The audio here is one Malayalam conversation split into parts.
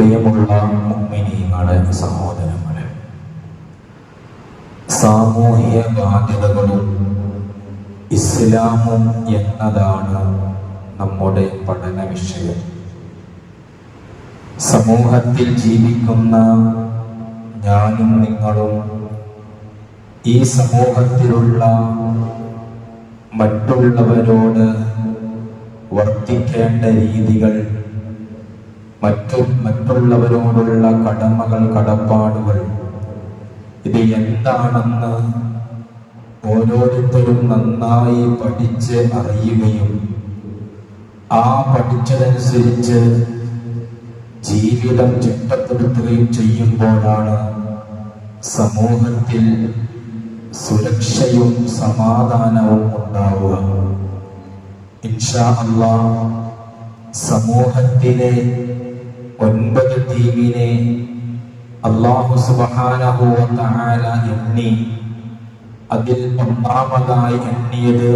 പ്രിയമുള്ള മുമ്മിനീങ്ങളെ സഹോദരങ്ങളെ സാമൂഹ്യ ബാധ്യതകളും ഇസ്ലാമും എന്നതാണ് നമ്മുടെ പഠന വിഷയം. സമൂഹത്തിൽ ജീവിക്കുന്ന ഞാനും നിങ്ങളും ഈ സമൂഹത്തിലുള്ള മറ്റുള്ളവരോട് വർത്തിക്കേണ്ട രീതികൾ മറ്റു മറ്റുള്ളവരോടുള്ള കടമകൾ കടപ്പാടുകൾ. ഇത് എന്താണെന്ന് ഓരോരുത്തരും നന്നായി പഠിച്ച് അറിയുകയും ആ പഠിച്ചതനുസരിച്ച് ജീവിതം ചിട്ടപ്പെടുത്തുകയും ചെയ്യുമ്പോഴാണ് സമൂഹത്തിൽ സുരക്ഷയും സമാധാനവും ഉണ്ടാവുക. ഇൻഷാ അള്ളാഹ് സമൂഹത്തിലെ ഒൻപത് ദ്വീപിനെ അള്ളാഹു സുബാനഹുല എണ്ണി. അതിൽ ഒന്നാമതായി എണ്ണിയത്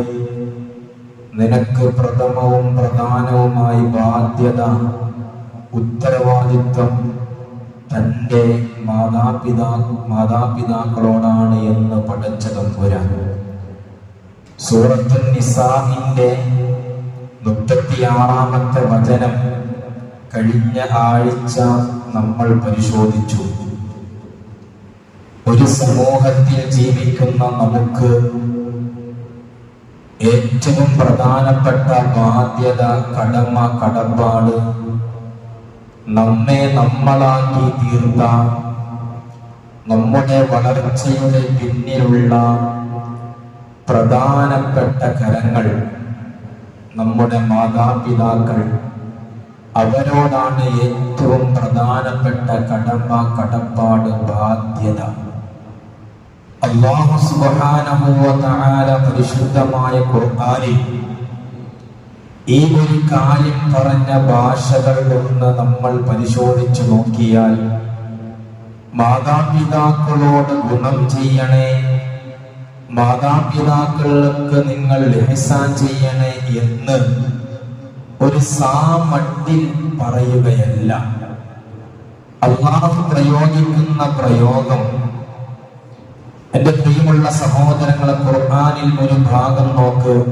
നിനക്ക് പ്രഥമവും പ്രധാനവുമായി ബാധ്യത ഉത്തരവാദിത്വം തന്റെ മാതാപിതാ മാതാപിതാക്കളോടാണ് എന്ന് പഠിച്ചതും പുരാൻ സൂറത്തുൽ നിസാഹിന്റെ മുപ്പത്തിയാറാമത്തെ വചനം കഴിഞ്ഞ ആഴ്ച നമ്മൾ പരിശോധിച്ചു. ഒരു സമൂഹത്തിൽ ജീവിക്കുന്ന നമുക്ക് ഏറ്റവും പ്രധാനപ്പെട്ട ബാധ്യത കടമ കടപ്പാട് നമ്മെ നമ്മളാക്കി തീർത്ത നമ്മുടെ വളർച്ചയുടെ പിന്നിലുള്ള പ്രധാനപ്പെട്ട കരങ്ങൾ നമ്മുടെ മാതാപിതാക്കൾ അവരോടാണ് ഏറ്റവും പ്രധാനപ്പെട്ട കടമ കടപ്പാട് ബാധ്യത. അള്ളാഹു തആല പരിശുദ്ധമായ കുർബാനി ഈ ഒരു കാര്യം പറഞ്ഞ ഭാഷകൾ ഒന്ന് നമ്മൾ പരിശോധിച്ചു നോക്കിയാൽ മാതാപിതാക്കളോട് ഗുണം ചെയ്യണേ മാതാപിതാക്കൾക്ക് നിങ്ങൾ ലഹസാൻ ചെയ്യണേ എന്ന് ഒരു സാമട്ടിൽ പറയുകയല്ല. അള്ളാഹു പ്രയോഗിക്കുന്ന പ്രയോഗം. എന്റെ പ്രിയമുള്ള സഹോദരങ്ങളെ ഖുർആനിൽ ഒരു ഭാഗം നോക്ക്.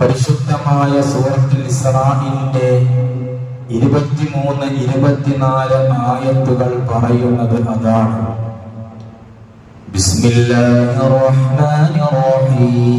പരിശുദ്ധമായ സൂറത്തുൽ ഇസ്രാഹിന്റെ ഇരുപത്തിമൂന്ന് ഇരുപത്തിനാല് ആയത്തുകൾ പറയുന്നത് അതാണ്. ബിസ്മില്ലാഹിർ റഹ്മാനിർ റഹീം.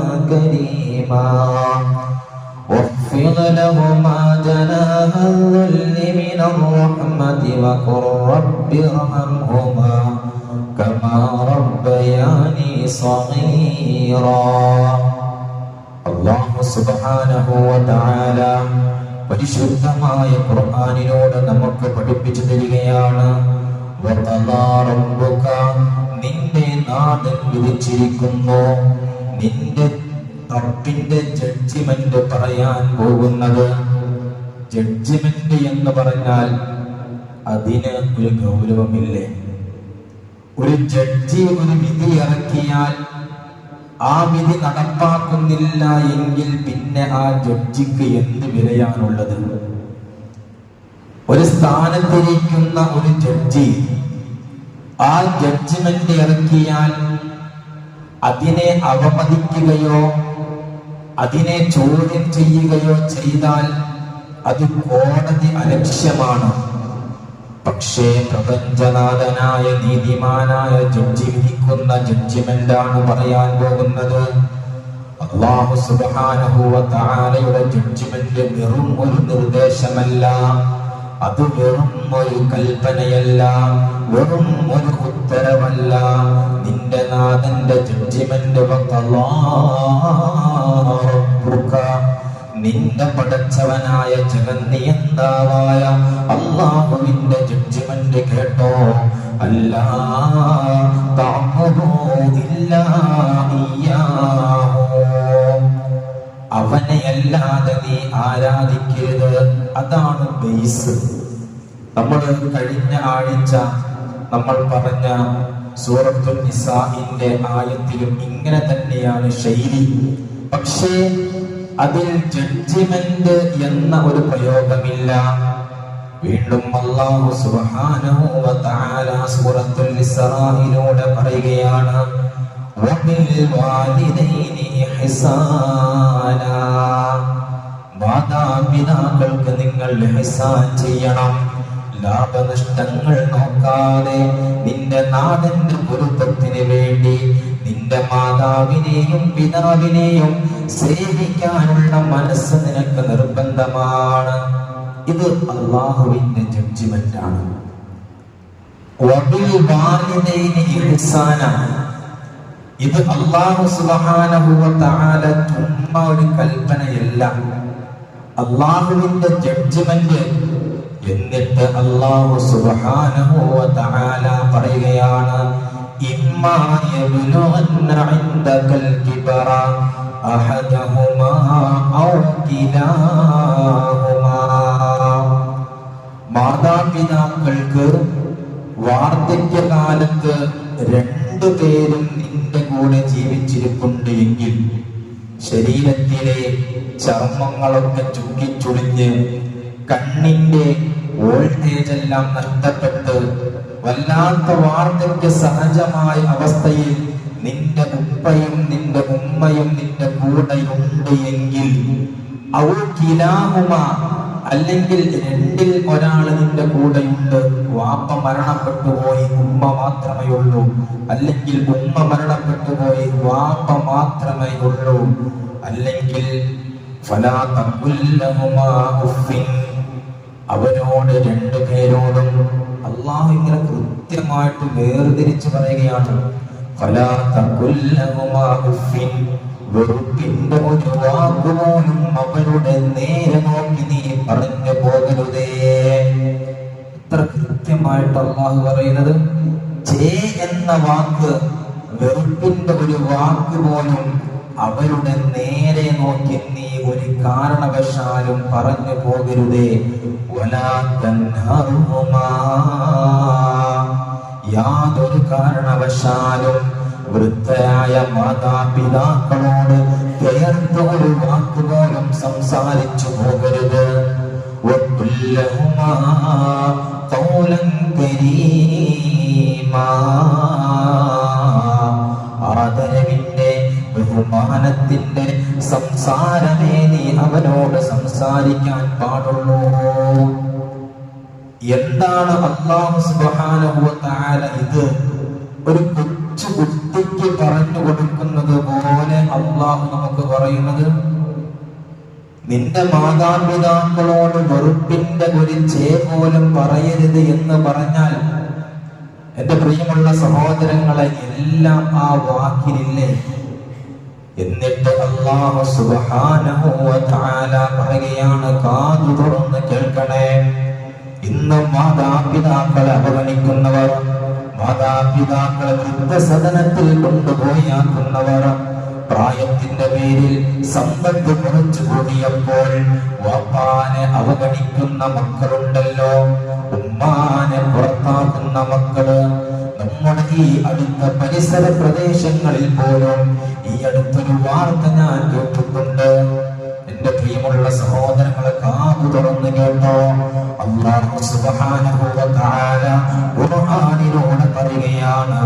كريما واخفض لهما جناح الذل من الرحمة وقل رب ارحمهما كما ربياني صغيرا അള്ളാഹു സുബ്ഹാനഹു വ തആല പരിശുദ്ധമായ ഖുർആനിലൂടെ നമുക്ക് പഠിപ്പിച്ചു തരികയാണ് വഖദാ റബ്ബുക നിന്റെ നാഥൻ വിധിച്ചിരിക്കുന്നു നിന്റെ റബ്ബിന്റെ ജഡ്ജിമെന്റ് പറയാൻ പോകുന്നത്. ജഡ്ജിമെന്റ് എന്ന് പറഞ്ഞാൽ അതിന് ഒരു ഗൗരവമില്ലേ? ഒരു ജഡ്ജി ഒരു വിധി ഇറക്കിയാൽ ആ വിധി നടപ്പാക്കുന്നില്ല എങ്കിൽ പിന്നെ ആ ജഡ്ജിക്ക് എന്ത് വിലയാണുള്ളത്? ഒരു സ്ഥാനത്തിരിക്കുന്ന ഒരു ജഡ്ജി ആ ജഡ്ജിമെന്റ് ഇറക്കിയാൽ അതിനെ അവമതിക്കുകയോ അതിനെ ചോദ്യം ചെയ്യുകയോ ചെയ്താൽ അത് കോടതി അലക്ഷ്യമാണ്. പക്ഷേ പ്രപഞ്ചനാഥനായ നീതിമാനായ ജഡ്ജി വിധിക്കുന്ന ജഡ്ജിമെന്റാണ് പറയാൻ പോകുന്നത്. അള്ളാഹു തആലയുടെ ജഡ്ജിമെന്റ് വെറും ഒരു നിർദ്ദേശമല്ല. അത് വെറും ഒരു കൽപ്പനയല്ല. വെറും ഒരു ഉത്തരവല്ല നിന്റെ നാഥന്റെ ജഡ്ജിമെന്റ് നിന്റെ പടച്ചവനായ ജഗന്നിയന്താവായ അള്ളാഹുവിന്റെ ജഡ്ജ്മെന്റ് കേട്ടോ. അല്ല അവനെയല്ലാതെ നീ ആരാധിക്കരുത്? അതാണ് ബേസ് നമ്മൾ കഴിഞ്ഞ ആഴ്ച നമ്മൾ പറഞ്ഞ സൂറത്തുൽ നിസാഇന്റെ ആയത്തിലും ഇങ്ങനെ തന്നെയാണ് ശൈലി. പക്ഷേ അതിൽ ജഡ്ജിമെന്റ് എന്ന ഒരു പ്രയോഗമില്ല. വീണ്ടും അല്ലാഹു സുബ്ഹാനഹു വ തആല സൂറത്തുൽ ഇസ്രായിലൂടെ പറയുകയാണ് വബിൽവാലിദൈനി ഇഹ്സാനാ. മാതാപിതാക്കൾക്ക് നിങ്ങൾ ഇഹ്സാൻ ചെയ്യണം. ലാഭനഷ്ടങ്ങൾ നോക്കാതെ നിന്റെ നാടന്റെ പൊരുത്തത്തിന് വേണ്ടി നിന്റെ മാതാവിനെയും പിതാവിനെയും സേവിക്കാനുള്ള മനസ്സ് നിനക്ക് നിർബന്ധമാണ്. ഇത് അള്ളാഹുവിന്റെ ജഡ്ജിമെന്റ് ആണ്. ഇത് അള്ളാഹു സുബ്ഹാനഹു വ തആല ചുമ്മാ ഒരു കൽപ്പനയല്ല. അള്ളാഹുവിന്റെ ജഡ്ജ്മെന്റ് എന്നിട്ട് അള്ളാഹു തആല പറയുകയാണ് മാതാപിതാക്കൾക്ക് വാർദ്ധക്യകാലത്ത് രണ്ടു പേരും നിന്റെ കൂടെ ജീവിച്ചിരിപ്പുണ്ട് എങ്കിൽ ശരീരത്തിലെ ചർമ്മങ്ങളൊക്കെ ചുക്കിച്ചുളിഞ്ഞ് കണ്ണിന്റെ വോൾട്ടേജ് എല്ലാം നഷ്ടപ്പെട്ട് വല്ലാത്ത വാർദ്ധക്യ സഹജമായ അവസ്ഥയിൽ നിന്റെ ഉപ്പയും നിന്റെ ഉമ്മയും നിന്റെ കൂടെയുണ്ട് എങ്കിൽ അല്ലെങ്കിൽ രണ്ടിൽ ഒരാൾ നിന്റെ കൂടെയുണ്ട്. വാപ്പ മരണപ്പെട്ടു പോയി ഉമ്മ മാത്രമേ ഉള്ളൂ. അല്ലെങ്കിൽ ഉമ്മ മരണപ്പെട്ടു പോയി വാപ്പ മാത്രമേ ഉള്ളൂ. അല്ലെങ്കിൽ ഫലാ ഉഫിൻ അവരോട് രണ്ടു പേരോടും അള്ളാഹു ഇങ്ങനെ കൃത്യമായിട്ട് വേർതിരിച്ച് പറയുകയാണ്. വെറുപ്പിന്റെ ഒരു വാക്കുപോലും അവരുടെ നേരെ നോക്കി നീ പറഞ്ഞു പോകരുതേ. എത്ര കൃത്യമായിട്ട് അള്ളാഹു പറയുന്നത് ചേ എന്ന വാക്ക് വെറുപ്പിന്റെ ഒരു വാക്ക് പോലും അവരുടെ നേരെ നോക്കി നീ ഒരു കാരണവശാലും പറഞ്ഞു പോകരുതേ. യാതൊരു കാരണവശാലും വൃത്തയായ മാതാപിതാക്കളോട് ചേർത്ത് ഒരു വാക്കുപോലും സംസാരിച്ചു പോകരുത്. ആദരവില്ല ബഹുമാനത്തിന്റെ സംസാരമേ നീ അവനോട് സംസാരിക്കാൻ പാടുള്ളൂ. എന്താണ് അള്ളാഹു തആല ഇത്? ഒരു കൊച്ചു കുട്ടിക്ക് പറഞ്ഞു കൊടുക്കുന്നത് പോലെ അള്ളാഹു നമുക്ക് പറയുന്നത്? നിന്റെ മാതാപിതാക്കളോട് വെറുപ്പിന്റെ ഒരു ചേ പോലും പറയരുത് എന്ന് പറഞ്ഞാൽ എന്റെ പ്രിയമുള്ള സഹോദരങ്ങളെ എല്ലാം ആ വാക്കിലില്ലേ? എന്നിട്ട് അള്ളാഹു സുബ്ഹാനഹു വ തആല പറയുകയാണ് കാതു തുറന്ന് കേൾക്കണേ. ഇന്ന് മാതാപിതാക്കളെ അവഗണിക്കുന്നവർ മാതാപിതാക്കളെ വൃദ്ധസദനത്തിൽ കൊണ്ടുപോയാക്കുന്നവർ പ്രായത്തിന്റെ പേരിൽ സമ്പത്ത് കുറച്ചു കൂടിയപ്പോൾ വാപ്പാനെ അവഗണിക്കുന്ന മക്കളുണ്ടല്ലോ. ഉമ്മാനെ പുറത്താക്കുന്ന മക്കൾ നമ്മുടെ ഈ അടുത്ത പരിസര പ്രദേശങ്ങളിൽ പോലും ഈ അടുത്തൊരു വാർത്ത ഞാൻ കേട്ടിട്ടുണ്ട്. എന്റെ പ്രിയമുള്ള സഹോദരങ്ങളെ കാതു തുറന്നു കേട്ടോ. അല്ലാഹു സുബ്ഹാനഹു വ തആല പറയുകയാണ്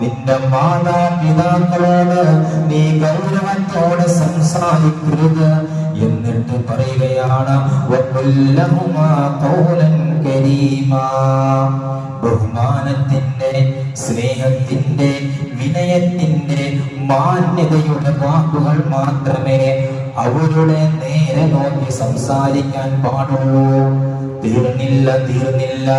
നിന്റെ മാതാപിതാക്കളോട് നീ ഗൗരവത്തോടെ സംസാരിക്കരുത് എന്നിട്ട് പറയുകയാണ് ബഹുമാനത്തിന്റെ സ്നേഹത്തിന്റെ വിനയത്തിന്റെ മാന്യതയുടെ വാക്കുകൾ മാത്രമേ അവരുടെ നേരെ നോക്കി സംസാരിക്കാൻ പാടുള്ളൂ. തീർന്നില്ല തീർന്നില്ല.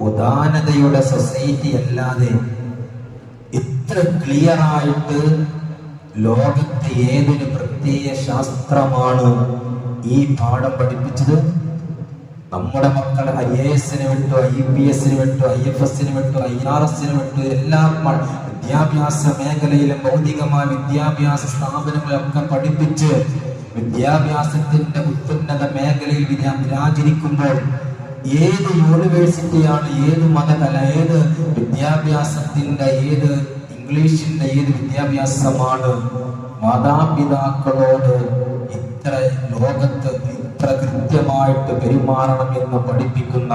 ഉദാനതയുടെ സൊസൈറ്റി അല്ലാതെ ഇത്ര ക്ലിയർ ആയിട്ട് ലോകത്തെ ഏതൊരു പ്രത്യയ ശാസ്ത്രമാണ് ഈ പാഠം പഠിപ്പിച്ചത്? നമ്മുടെ മക്കൾ ഐ എ എസിന് വിട്ടു ഐ പി എസിന് വിട്ടു ഐ എഫ് എസിന് വിട്ടു ഐ ആർ എസിന് വിട്ടു എല്ലാ വിദ്യാഭ്യാസ മേഖലയിലും ഭൗതികമായ വിദ്യാഭ്യാസ സ്ഥാപനങ്ങളൊക്കെ പഠിപ്പിച്ച് വിദ്യാഭ്യാസത്തിന്റെ ഉത്തുന്നത മേഖലയിൽ വിരാചരിക്കുമ്പോൾ ഏത് യൂണിവേഴ്സിറ്റിയാണ് ഏത് മതകല ഏത് വിദ്യാഭ്യാസത്തിന്റെ ഏത് ഇംഗ്ലീഷിന്റെ ഏത് വിദ്യാഭ്യാസമാണ് മാതാപിതാക്കളോട് ഇത്ര ലോകത്ത് ഇത്ര കൃത്യമായിട്ട് പെരുമാറണം എന്ന് പഠിപ്പിക്കുന്ന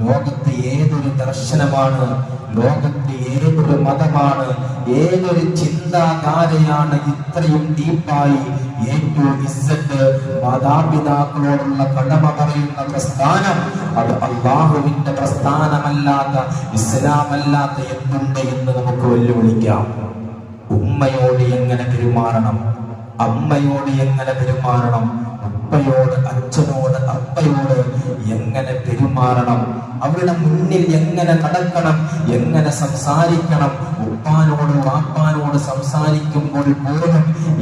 ലോകത്ത് ഏതൊരു ദർശനമാണ് ലോകത്ത് ഏതൊരു മതമാണ് ഏതൊരു ചിന്താധാരയാണ് ഇത്രയും ഡീപ്പായി ഏറ്റവും ഇസ്സറ്റ് മാതാപിതാക്കളോടുള്ള കടമ പറയുന്ന പ്രസ്ഥാനം. അത് അള്ളാഹുവിന്റെ പ്രസ്ഥാനമല്ലാത്ത ഇസ്ലാമല്ലാത്ത എന്തുണ്ട് എന്ന് നമുക്ക് വെല്ലുവിളിക്കാം. ഉമ്മയോട് എങ്ങനെ പെരുമാറണം? അമ്മയോട് എങ്ങനെ പെരുമാറണം? ഉപ്പയോട് അച്ഛനോട് അപ്പയോട് എങ്ങനെ പെരുമാറണം? അവരുടെ മുന്നിൽ എങ്ങനെ നടക്കണം? എങ്ങനെ സംസാരിക്കണം? ഉപ്പാനോട് വാപ്പാനോട് സംസാരിക്കുമ്പോൾ പോലും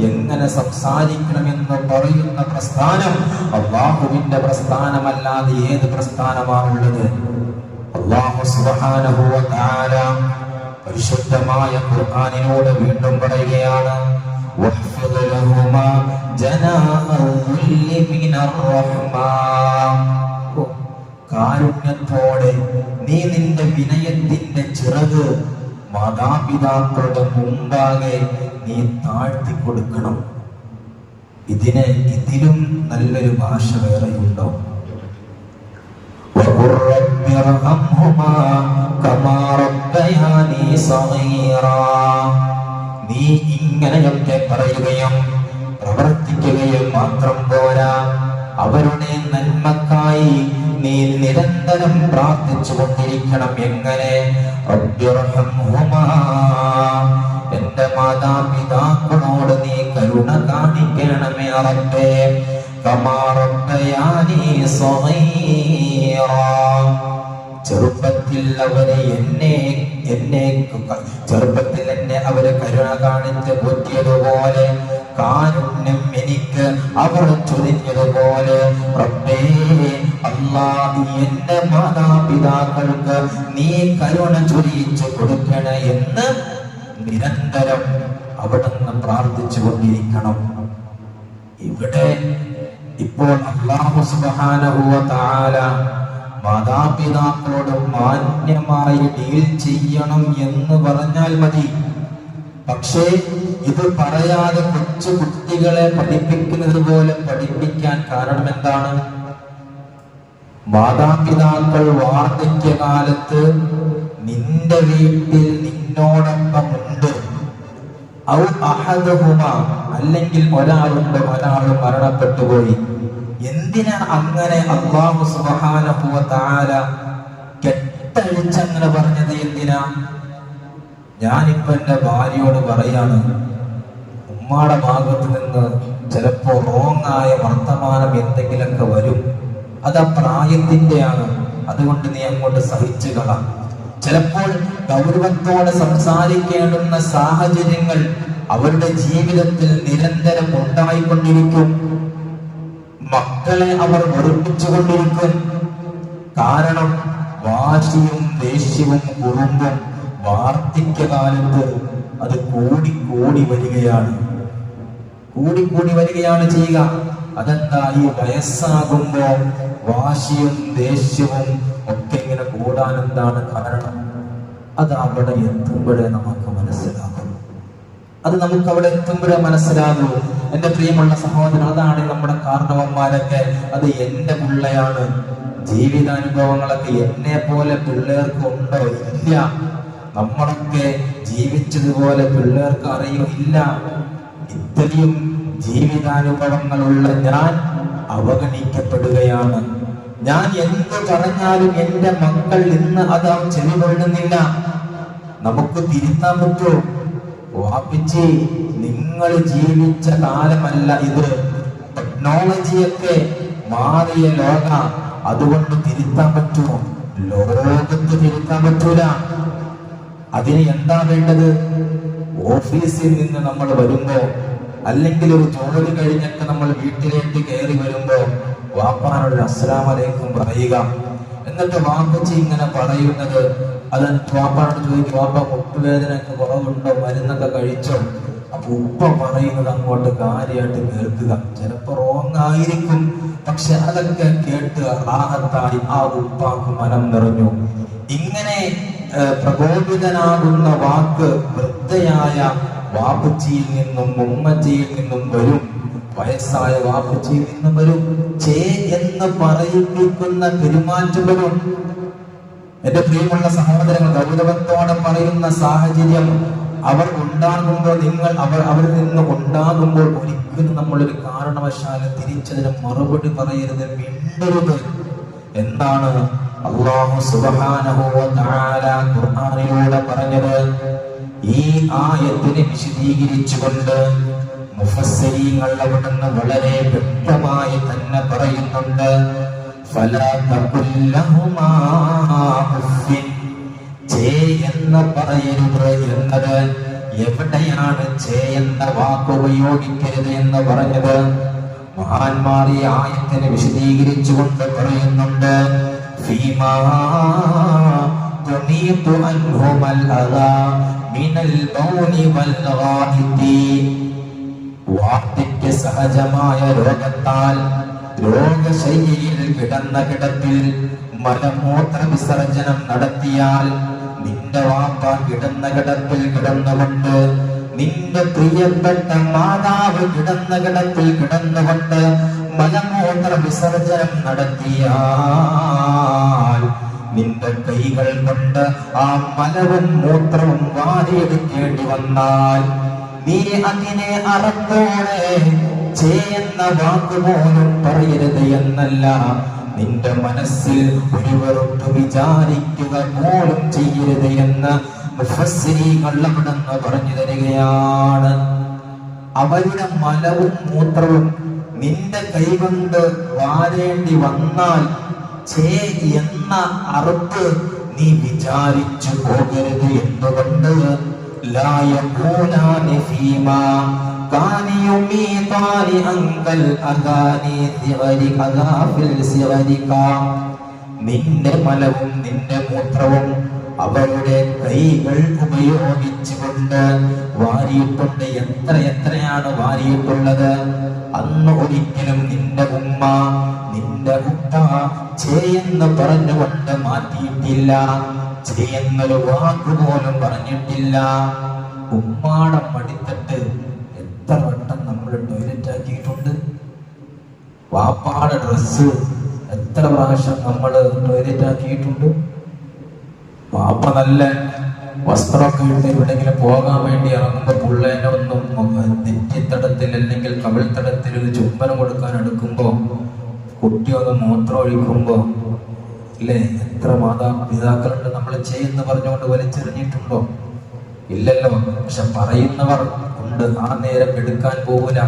എങ്ങനെ സംസാരിക്കണമെന്ന് പറയുന്ന പ്രസ്ഥാനം അള്ളാഹുവിന്റെ പ്രസ്ഥാനമല്ലാതെ ഏത് പ്രസ്ഥാനമാണുള്ളത്? അള്ളാഹു പരിശുദ്ധമായ ഖുർആാനിനോട് വീണ്ടും പറയുകയാണ് വഹ്ഫദ് ലഹുമാ ജനാഅ الذل من الرحمة. ഓ, കാരുണ്യത്തോടെ നീ നിന്റെ വിനയത്തിന്റെ ചിറക് മാതാപിതാക്കളുടെ മുമ്പാകെ നീ താഴ്ത്തി കൊടുക്കണം ഇതിന് ഇതിലും നല്ലൊരു ഭാഷ വേറെയുണ്ടോ وقل رب ارحمهما كما ربياني صغيرا നീ ഇങ്ങനെയൊക്കെ പറയുകയും അവരുടെ നന്മക്കായി നീ നിരന്തരം പ്രാർത്ഥിച്ചു കൊണ്ടിരിക്കണം എങ്ങനെ. എന്റെ മാതാപിതാക്കളോട് നീ കരുണ കാണിക്കണമേ അറപ്പെ ചെറുപ്പത്തിൽ അവരെ എന്നെ എന്നെ ചെറുപ്പത്തിൽ എന്നെ അവരെ കരുണ കാണിച്ച് പോറ്റിയതുപോലെ കാരുണ്യം എനിക്ക് അവർ ചൊരിഞ്ഞതുപോലെ. റബ്ബേ അല്ലാ എന്റെ മാതാപിതാക്കൾക്ക് നീ കരുണ ചൊരിയിച്ചു കൊടുക്കണ എന്ന് നിരന്തരം അവിടുന്ന് പ്രാർത്ഥിച്ചു കൊണ്ടിരിക്കണം. ഇവിടെ ഇപ്പോൾ അള്ളാഹു സുബ്ഹാനഹു വ തആല മാതാപിതാക്കളോട് മാന്യമായി ഡീൽ ചെയ്യണം എന്ന് പറഞ്ഞാൽ മതി. പക്ഷേ ഇത് പറയാതെ കൊച്ചു കുട്ടികളെ പഠിപ്പിക്കുന്നത് പോലെ പഠിപ്പിക്കാൻ കാരണം എന്താണ് മാതാപിതാക്കൾ വാർദ്ധക്യകാലത്ത് നിന്റെ വീട്ടിൽ നിന്നോടൊപ്പം ഉണ്ട്. അല്ലെങ്കിൽ ഒരാളുണ്ട് ഒരാൾ മരണപ്പെട്ടുപോയി. എന്തിനാ അങ്ങനെ അള്ളാഹു തആല കെട്ടഴിച്ചങ്ങനെ പറഞ്ഞത് എന്തിനാ? ഞാനിപ്പോ എന്റെ ഭാര്യയോട് പറയാണ് ഉമ്മാടെ ഭാഗത്ത് നിന്ന് ചിലപ്പോ റോങ് ആയ വർത്തമാനം എന്തെങ്കിലുമൊക്കെ വരും. അത് ആ പ്രായത്തിന്റെയാണ്. അതുകൊണ്ട് നീ അങ്ങോട്ട് സഹിച്ചു കളാം. ചിലപ്പോൾ ഗൗരവത്തോടെ സംസാരിക്കേണ്ടുന്ന സാഹചര്യങ്ങൾ അവരുടെ ജീവിതത്തിൽ നിരന്തരം ഉണ്ടായിക്കൊണ്ടിരിക്കും. മക്കളെ അവർ വെറുപ്പിച്ചുകൊണ്ടിരിക്കും കാരണം വാശിയും ദേഷ്യവും കുറുമ്പും വാർദ്ധക്യകാലത്ത് അത് കൂടി കൂടി വരികയാണ്. കൂടി കൂടി വരികയാണ് ചെയ്യുക. അതെന്താ? ഈ വയസ്സാകുമ്പോ വാശിയും ദേഷ്യവും ഒക്കെ ഇങ്ങനെ കൂടാൻ എന്താണ് കാരണം? അത് അവിടെ എത്തുമ്പോഴേ നമുക്ക് മനസ്സിലാകും. അത് നമുക്ക് അവിടെ എത്തുമ്പോഴേ മനസ്സിലാകൂ. എന്റെ പ്രിയമുള്ള സഹോദരൻ അതാണ് നമ്മുടെ കാരണവന്മാരൊക്കെ അത് എന്റെ പിള്ളയാണ്. ജീവിതാനുഭവങ്ങളൊക്കെ എന്നെ പോലെ പിള്ളേർക്ക് ഉണ്ടോ ഇല്ല. നമ്മളൊക്കെ ജീവിച്ചതുപോലെ പിള്ളേർക്ക് അറിയില്ല ഇത്രയും ജീവിതാനുഭവങ്ങളുള്ള ഞാൻ അവഗണിക്കപ്പെടുകയാണ്. ഞാൻ എന്ത് പറഞ്ഞാലും എന്റെ മക്കൾ ഇന്ന് അത് ചെവികൊള്ളുന്നില്ല. നമുക്ക് തിരുത്താൻ പറ്റൂ വാപ്പിച്ചി നിങ്ങൾ ജീവിച്ച കാലമല്ല ഇത്. ടെക്നോളജിയൊക്കെ മാറിയ ലോക. അതുകൊണ്ട് തിരുത്താൻ പറ്റുമോ? ലോകത്ത് തിരുത്താൻ പറ്റൂല. അതിന് എന്താ വേണ്ടത്? ഓഫീസിൽ നിന്ന് നമ്മൾ വരുമ്പോ അല്ലെങ്കിൽ ഒരു ജോലി കഴിഞ്ഞൊക്കെ നമ്മൾ വീട്ടിലേക്ക് കയറി വരുമ്പോ വാപ്പാനോട് അസ്സലാമലേക്കും പറയുക. എന്നിട്ട് വാപ്പച്ചി ഇങ്ങനെ പറയുന്നത് അത് വാപ്പാനോട് ചോദിക്കും വാപ്പ മുട്ടുവേദനയൊക്കെ കുറവുണ്ടോ? മരുന്നൊക്കെ കഴിച്ചോ? അപ്പൊ ഉപ്പ പറയുന്നത് അങ്ങോട്ട് കാര്യമായിട്ട് കേൾക്കുക. ചിലപ്പോ റോങ് ആയിരിക്കും പക്ഷെ അതൊക്കെ കേട്ട് ആഹത്തായി ആ ഉപ്പാക്ക് മനം നിറഞ്ഞു. ഇങ്ങനെ ഏഹ്, പ്രകോപിതനാകുന്ന വാക്ക് വൃദ്ധയായ വാപ്പച്ചിയിൽ നിന്നും ഉമ്മച്ചിയിൽ നിന്നും വരും. വയസ്സായ വാപ്പച്ചിയിൽ നിന്നും വരും. ചേ എന്ന് പറയിപ്പിക്കുന്ന പെരുമാറ്റം വരും എന്റെ പ്രിയമുള്ള സഹോദരങ്ങൾ ഗൗരവത്തോടെ പറയുന്ന സാഹചര്യം അവർ ഉണ്ടാകുമ്പോൾ നിങ്ങൾ അവർ അവരിൽ നിന്ന് ഉണ്ടാകുമ്പോൾ ഒരിക്കലും നമ്മളൊരു കാരണവശാലും തിരിച്ചതിന് മറുപടി പറയരുത് മിണ്ടരുത്. എന്താണ് അള്ളാഹു ഖുർആാനിലൂടെ പറഞ്ഞത് ഈ ആയത്തിനെ വിശദീകരിച്ചുകൊണ്ട് മുഫസ്സരീങ്ങൾ അവിടുന്ന് വളരെ വ്യക്തമായി തന്നെ പറയുന്നുണ്ട്. എന്ന് പറയരുത് എന്നത് എവിടെയാണ് ചേ എന്ന വാക്ക് ഉപയോഗിക്കരുത് എന്ന് പറഞ്ഞത്? മഹാന്മാർ ഈ ആയത്തിനെ വിശദീകരിച്ചുകൊണ്ട് പറയുന്നുണ്ട്. ഫീമാ തുനീതു عنهما അദാ മിനൽ البول ഗായിതി വാർദ്ധക്യ സഹജമായ രോഗത്താൽ രോഗശൈലിയിൽ കിടന്ന കിടപ്പിൽ മലമൂത്ര വിസർജനം നടത്തിയാൽ നിന്റെ വാപ്പ കിടന്ന കിടപ്പിൽ കിടന്നുകൊണ്ട് നിന്റെ പ്രിയപ്പെട്ട മാതാവ് കിടന്ന കിടപ്പിൽ കിടന്നുകൊണ്ട് മലമൂത്ര വിസർജനം നടത്തിയാൽ നിന്റെ കൈകൾ കൊണ്ട് ആ മലവും മൂത്രവും വാരിയെടുക്കേണ്ടി വന്നാൽ നീ അതിനെ അറത്തോടെ ചെയ്യുന്ന വാക്കുപോലും പറയരുത് എന്നല്ല. നിന്റെ മനസ്സിൽ ഒരു വെറുപ്പ് വിചാരിക്കുക പോലും ചെയ്യരുത് എന്ന് മുഫസ്സിരീങ്ങൾ പറഞ്ഞു തരികയാണ്. അവരുടെ മലവും മൂത്രവും നിന്റെ കൈകൊണ്ട് വാരേണ്ടി വന്നാൽ ചേ എന്ന അറുപ്പ് നീ വിചാരിച്ചു പോകരുത് എന്തുകൊണ്ട്? നിന്റെ മലവും നിന്റെ മൂത്രവും അവരുടെ കൈകൾ ഉപയോഗിച്ചുകൊണ്ട് വാരിയിട്ടുണ്ട് എത്ര എത്രയാണ് വാരിയിട്ടുള്ളത്? അന്ന് ഒരിക്കലും നിന്റെ ഉമ്മ നിന്റെ ഉപ്പ ചേയെന്ന് പറഞ്ഞുകൊണ്ട് മാറ്റിയിട്ടില്ല. ചേയെന്നൊരു വാക്ക് പോലും പറഞ്ഞിട്ടില്ല. ഉമ്മാടം മടിത്തട്ട് എത്ര വട്ടം നമ്മൾ ടോയ്ലറ്റ് ആക്കിയിട്ടുണ്ട്? വാപ്പാടെ ഡ്രസ്സ് എത്ര പ്രാവശ്യം നമ്മൾ ടോയ്ലറ്റ് ആക്കിയിട്ടുണ്ട്? വാപ്പ നല്ല വസ്ത്രമൊക്കെ ഇട്ട് എവിടെയെങ്കിലും പോകാൻ വേണ്ടി ഇറങ്ങുമ്പോൾ പുള്ളേനെ ഒന്നും നെറ്റിത്തടത്തിൽ അല്ലെങ്കിൽ കവിൾത്തടത്തിൽ ഒരു ചുംബനം കൊടുക്കാൻ എടുക്കുമ്പോൾ കുട്ടി ഒന്ന് മൂത്രം ഒഴിക്കുമ്പോൾ അല്ലേ എത്ര മാതാപിതാക്കളുണ്ട് നമ്മൾ ചെയ്യുന്ന പറഞ്ഞുകൊണ്ട് വലിച്ചെറിഞ്ഞിട്ടുണ്ടോ? ഇല്ലല്ലോ. പക്ഷെ പറയുന്നവർ ഉണ്ട്. ആ നേരം എടുക്കാൻ പോകില്ല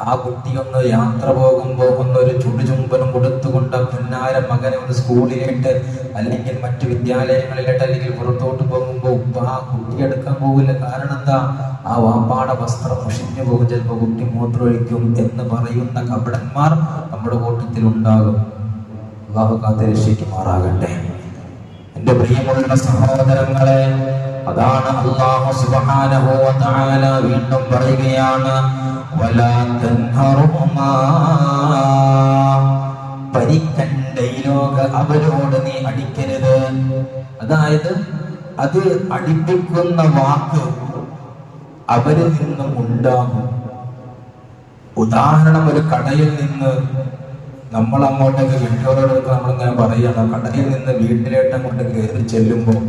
ആ കുട്ടി ഒന്ന് യാത്ര പോകുമ്പോ ഒന്നൊരു ചുടുചുംബനം കൊടുത്തുകൊണ്ട് ആ മകനെ ഒരു സ്കൂളിലിട്ട് അല്ലെങ്കിൽ മറ്റു വിദ്യാലയങ്ങളിലിട്ട് അല്ലെങ്കിൽ പുറത്തോട്ട് പോകുമ്പോ ഉപ്പ ആ കുട്ടി എടുക്കാൻ പോകില്ല. കാരണം എന്താ? ആ വാപ്പാടെ വസ്ത്രം മുഷിഞ്ഞു പോകും. ചിലപ്പോ കുട്ടി മൂത്രമൊഴിക്കും എന്ന് പറയുന്ന കപടന്മാർ നമ്മുടെ കൂട്ടത്തിൽ ഉണ്ടാകും. അള്ളാഹു കാത്ത് രക്ഷിക്കുമാറാകട്ടെ. എന്റെ പ്രിയമുള്ള സഹോദരങ്ങളെ അതാണ് അള്ളാഹു സുബ്ഹാനഹു വ തആല വീണ്ടും പറയുകയാണ് വലാ തൻഹറുമാ പരിക്കണ്ട ലോക അവരോട് നീ അടിക്കരുത്. അതായത് അത് അടിപ്പിക്കുന്ന വാക്ക് അവരിൽ നിന്നും ഉണ്ടാകും. ഉദാഹരണം ഒരു കടയിൽ നിന്ന് നമ്മൾ അങ്ങോട്ടേക്ക് വീട്ടുകാരോടൊക്കെ നമ്മളിങ്ങനെ പറയണം കടയിൽ നിന്ന് വീട്ടിലേട്ടങ്ങോട്ട് കയറി ചെല്ലുമ്പോൾ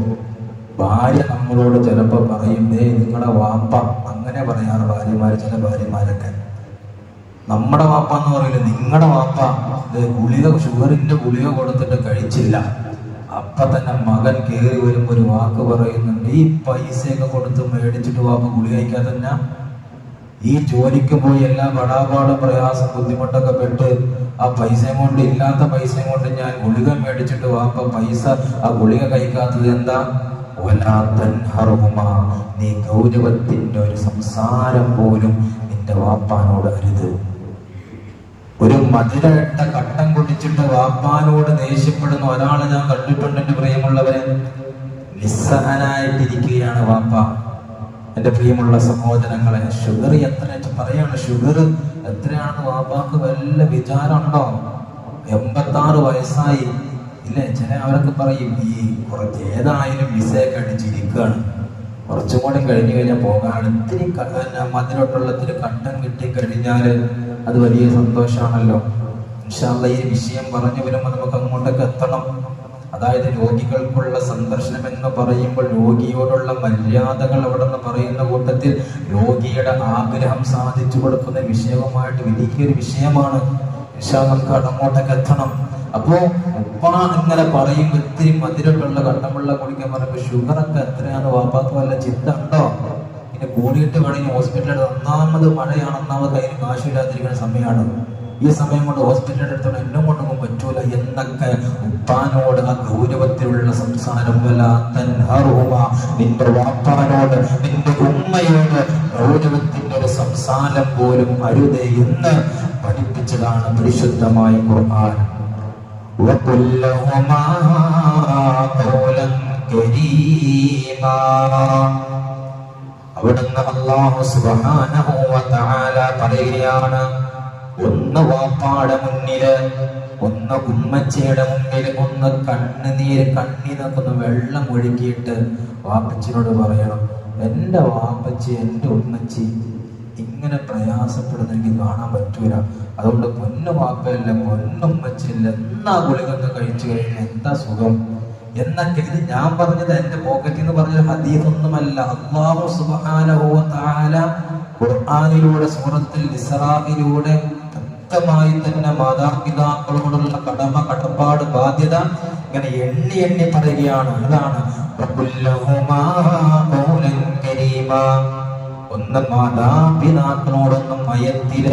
ഭാര്യ നമ്മളോട് ചിലപ്പോൾ പറയും ഏ നിങ്ങളുടെ വാപ്പ. അങ്ങനെ പറയാറ് ഭാര്യമാർ ചില ഭാര്യമാരൊക്കെ. നമ്മുടെ വാപ്പ എന്ന് പറയില്ല നിങ്ങളുടെ വാപ്പ ഗുളിക ഷുഗറിന്റെ ഗുളിക കൊടുത്തിട്ട് കഴിച്ചില്ല. അപ്പൊ തന്നെ മകൻ കയറി വരുമ്പോ ഒരു വാക്ക് പറയുന്നുണ്ട് ഈ പൈസയൊക്കെ കൊടുത്ത് മേടിച്ചിട്ട് വാപ്പ ഗുളിക കഴിക്കാൻ തന്നെ ഈ ജോലിക്ക് പോയി എല്ലാ പടാപാടും പ്രയാസം ബുദ്ധിമുട്ടൊക്കെ പെട്ട് ആ പൈസ കൊണ്ട് ഇല്ലാത്ത പൈസ കൊണ്ട് ഞാൻ ഗുളിക മേടിച്ചിട്ട് വാപ്പ പൈസ ആ ഗുളിക കഴിക്കാത്തത് എന്താ. നീ ഗൗരവത്തിന്റെ ഒരു സംസാരം പോലും നിന്റെ വാപ്പാനോട് അരുത്. ഒരു മധുരട്ട കട്ടം കുടിച്ചിട്ട് വാപ്പാനോട് ദേഷ്യപ്പെടുന്ന ഒരാളെ ഞാൻ കണ്ടിട്ടുണ്ട് എന്റെ പ്രിയമുള്ളവരെ. നിസ്സഹനായിട്ടിരിക്കുകയാണ് വാപ്പ. എന്റെ പ്രിയമുള്ള സഹോദരങ്ങളെ ഷുഗർ എത്ര പറയാണ്? ഷുഗർ എത്രയാണെന്ന് വാപ്പാക്ക് വല്ല വിചാരമുണ്ടോ? എൺപത്താറ് വയസ്സായി. ഇല്ലേ? ചില അവരൊക്കെ പറയും ഈ കുറച്ച് ഏതായാലും വിസയൊക്കെ അടിച്ചിരിക്കുകയാണ് കുറച്ചും കൂടി കഴിഞ്ഞു കഴിഞ്ഞാൽ പോകാൻ ഇത്തിരി മതിലോട്ടുള്ള ഇത്തിരി കട്ടം കിട്ടി കഴിഞ്ഞാൽ അത് വലിയ സന്തോഷമാണല്ലോ ഇൻഷാല്ല ഈ വിഷയം പറഞ്ഞു വരുമ്പോൾ നമുക്ക് അങ്ങോട്ടൊക്കെ എത്തണം. അതായത് രോഗികൾക്കുള്ള സന്ദർശനം എന്ന് പറയുമ്പോൾ രോഗിയോടുള്ള മര്യാദകൾ അവിടെ നിന്ന് പറയുന്ന കൂട്ടത്തിൽ രോഗിയുടെ ആഗ്രഹം സാധിച്ചു കൊടുക്കുന്ന വിഷയവുമായിട്ട് വലിയൊരു വിഷയമാണ്. ഇൻഷാ നമുക്ക് അങ്ങോട്ടൊക്കെ എത്തണം. അപ്പോ ഉപ്പ ഇങ്ങനെ പറയും ഇത്തിരി മധുരമുള്ള കട്ടമുള്ള കുടിക്കാൻ പറയുമ്പോ ഷുഗർ ഒക്കെ എത്രയാന്ന് വാപ്പാക്ക് വല്ല ചിന്ത ഉണ്ടോ? പിന്നെ കൂടിയിട്ട് വേണമെങ്കിൽ ഹോസ്പിറ്റലിൽ ഒന്നാമത് മഴയാണ് ഒന്നാമത് കയ്യിൽ കാശില്ലാതിരിക്കുന്ന സമയമാണ്. ഈ സമയം കൊണ്ട് ഹോസ്പിറ്റലിൽ എടുത്തോളം എന്നെ കൊണ്ടൊന്നും പറ്റൂല എന്നൊക്കെ ഉപ്പാനോട് ആ ഗൗരവത്തിലുള്ള സംസാരം. നിന്റെ വാപ്പാനോട് നിന്റെ ഉമ്മയോട് ഗൗരവത്തിന്റെ ഒരു സംസാരം പോലും അരുതേ എന്ന് പഠിപ്പിച്ചതാണ് പരിശുദ്ധമായ ഖുർആൻ. وقل لهما قولا كريما അവിടുന്ന് അള്ളാഹു സുബ്ഹാനഹു വ തആല പറയുകയാണ് ഒന്ന് വാപ്പാടെ മുന്നില് ഒന്ന് ഉമ്മച്ചിയുടെ മുന്നിൽ ഒന്ന് കണ്ണുനീര് കണ്ണീനൊക്കെ വെള്ളം ഒഴുകിയിട്ട് വാപ്പച്ചിനോട് പറയണം എൻ്റെ വാപ്പച്ചി എൻ്റെ ഉമ്മച്ചി ഇങ്ങനെ പ്രയാസപ്പെടുന്ന കാണാൻ പറ്റൂല. അതുകൊണ്ട് പൊന്നു പാപ്പയില്ല പൊന്നും വെച്ചില്ല എന്നാ ഗുളികൊക്കെ കഴിച്ചു കഴിഞ്ഞാൽ എന്താ സുഖം? എന്നൊക്കെ ഇത് ഞാൻ പറഞ്ഞത് എന്റെ പോക്കറ്റിൽ നിന്ന് പറഞ്ഞ ഹദീഫൊന്നുമല്ല അള്ളാഹു സുബ്ഹാനഹു വ തആല ഖുർആനിലൂടെ സൂറത്തിൽ ഇസ്രായിലൂടെ വ്യക്തമായി തന്നെ മാതാപിതാക്കളോടുള്ള കടമ കടപ്പാട് ബാധ്യത ഇങ്ങനെ എണ്ണി എണ്ണി പറയുകയാണ്. അതാണ്. ഒന്ന് മാതാപിതാക്കളോടൊന്നും മയത്തിൽ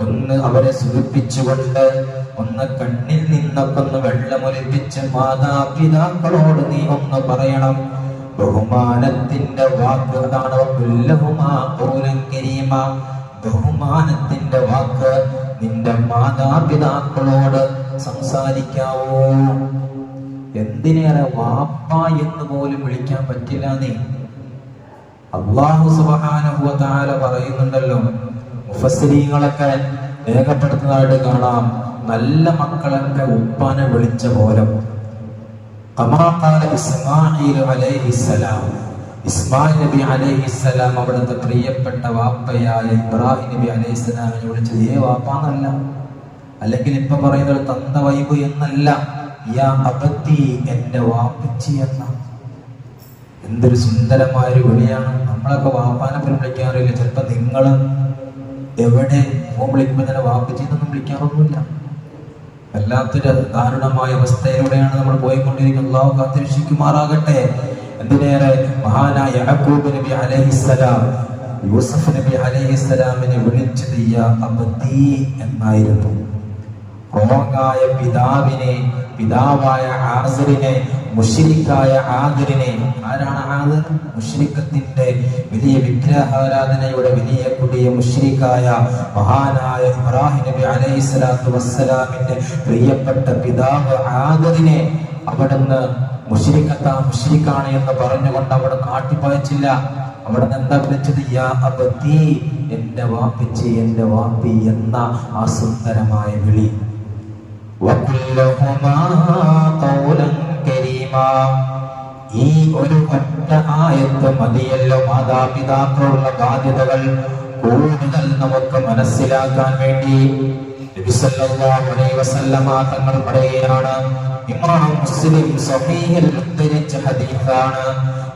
ഒന്ന് അവരെ സുഖിപ്പിച്ചുകൊണ്ട് ഒന്ന് കണ്ണിൽ നിന്നൊക്കെ ഒന്ന് വെള്ളമൊലിപ്പിച്ച് മാതാപിതാക്കളോട് നീ ഒന്ന് പറയണം. ബഹുമാനത്തിന്റെ വാക്ക് അതാണ്. ബഹുമാനത്തിന്റെ വാക്ക്. നിന്റെ മാതാപിതാക്കളോട് സംസാരിക്കാവോ. എന്തിനേറെ വാപ്പ എന്ന് പോലും വിളിക്കാൻ പറ്റില്ല നീ. അള്ളാഹു തആല പറയുന്നുണ്ടല്ലോ മുഫസ്സിരീങ്ങളൊക്കെ രേഖപ്പെടുത്തുന്നതായിട്ട് കാണാം. നല്ല മക്കളൊക്കെ ഉപ്പാനെ വിളിച്ച പോലെ. ഇസ്മായിൽ നബി അലൈഹിസ്സലാം അവിടുത്തെ പ്രിയപ്പെട്ട വാപ്പയായ ഇബ്രാഹിം നബി അലൈഹിസ്സലാമിനെ വിളിച്ചത് ഏ വാപ്പാന്നല്ല. അല്ലെങ്കിൽ ഇപ്പൊ പറയുന്നത് തന്ത വൈബ് എന്നല്ല. യാ അബത്തി എന്റെ വാപ്പച്ചി എന്നാണ് എന്തൊരു സുന്ദരമായ ഒരു വിളിയാണ്. നമ്മളൊക്കെ വാപ്പാനെ പോലും വിളിക്കാറില്ല ചിലപ്പോ നിങ്ങൾ എവിടെ ഫോൺ വിളിക്കുമ്പോൾ തന്നെ വാപ്പച്ചിന്നൊന്നും വിളിക്കാറൊന്നുമില്ല. വല്ലാത്തൊരു ദാരുണമായ അവസ്ഥയിലൂടെയാണ് നമ്മൾ പോയിക്കൊണ്ടിരിക്കുന്നത്. അള്ളാഹു കാത്തിരക്ഷിക്കുമാറാകട്ടെ. എന്തിനേറെ മഹാനായ യഹക്കൂബ് നബി അലൈഹിസ്സലാം യൂസഫ് നബി അലഹിസ്സലാമിനെ വിളിച്ചു യാ അബദീ എന്നായിരുന്നു. റോങ്ങായ പിതാവിനെ പിതാവായ ആസറിനെ മുഷിരിക്കായ ആദരിനെ ആരാണ് ആദർ മുഷിരിക്കത്തിന്റെ വലിയ വിഗ്രഹാരാധനയുടെ വലിയ കുടിയ മുഷിരിക്കായ മഹാനായ ഇബ്രാഹിം നബി അലൈഹി സ്വലാത്തു വസ്സലാമിന്റെ പ്രിയപ്പെട്ട പിതാവ് ആദറിനെ അവിടുന്ന് മുഷിരിക്കത്ത മുഷിരിക്കാണ് എന്ന് പറഞ്ഞുകൊണ്ട് അവിടെ നാട്ടിപ്പയച്ചില്ല അവിടെ നിന്ന് എന്താ വിളിച്ചത്? യാ അബത്തി എന്റെ വാപ്പിച്ച് എന്റെ വാപ്പി എന്ന ആ സുന്ദരമായ വിളി. وَكُلَّهُمَا قَوْلًا كَرِيمًا ഈ ഒരു ഒറ്റ ആയത്ത് മതിയല്ലോ മാതാപിതാക്കളുള്ള ബാധ്യതകൾ കൂടുതൽ നമുക്ക് മനസ്സിലാക്കാൻ വേണ്ടി നബി സല്ലല്ലാഹു അലൈഹി വസല്ലമ തങ്ങൾ പറയുകയാണ് ഇമാം മുസ്ലിം സ്വഹീഹിൽ ഉദ്ധരിച്ച ഹദീസാണ്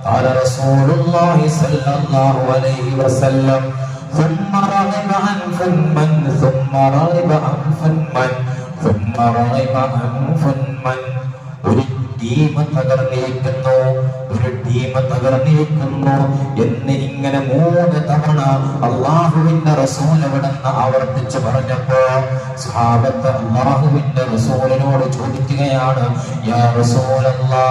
قال رسول الله صلى الله عليه وسلم ثم رغب عن فمن ثم رغب عن فمن ثم റഹമഹു ഫുമ്മൻ ഒരു ടീം തകർന്നിരിക്കുന്നു ഒരു ടീം തകർന്നിരിക്കുന്നു എന്നിങ്ങനെ മൂന്ന് തവണ അള്ളാഹുവിന്റെ റസൂൽ എവിടെന്ന് ആവർത്തിച്ച് പറഞ്ഞപ്പോ സഹാബത്ത് അള്ളാഹുവിന്റെ റസൂലിനോട് ചോദിക്കുകയാണ് യാ റസൂലല്ലാ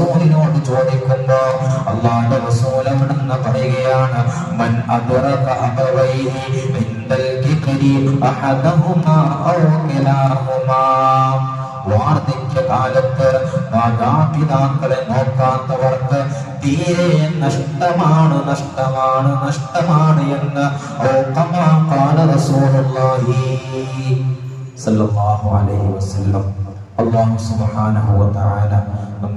റസൂലിനോട് ചോദിക്കുമ്പോ അള്ളാഹുന്റെ റസൂൽ എവിടെന്ന് പറയുകയാണ് മൻ അദ്റക അബവൈഹി ഇൻദൽ കിബ്രി അഹദഹുമാ ഔ കിലാഹുമാ. വാർദ്ധക്യകാലത്ത് മാതാപിതാക്കളെ നോക്കാത്തവർക്ക് തീരെ നഷ്ടമാണ് നഷ്ടമാണ് നഷ്ടമാണ് എന്ന് അല്ലാഹു സുബ്ഹാനഹു വ തആല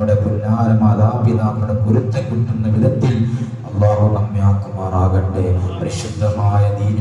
നമ്മുടെ പുന്നാര മാതാപിതാക്കളുടെ പൊരുത്തം കിട്ടുന്ന വിധത്തിൽ അള്ളാഹു നമ്മെ ആക്കുമാറാകട്ടെ. പരിശുദ്ധമായ ദീന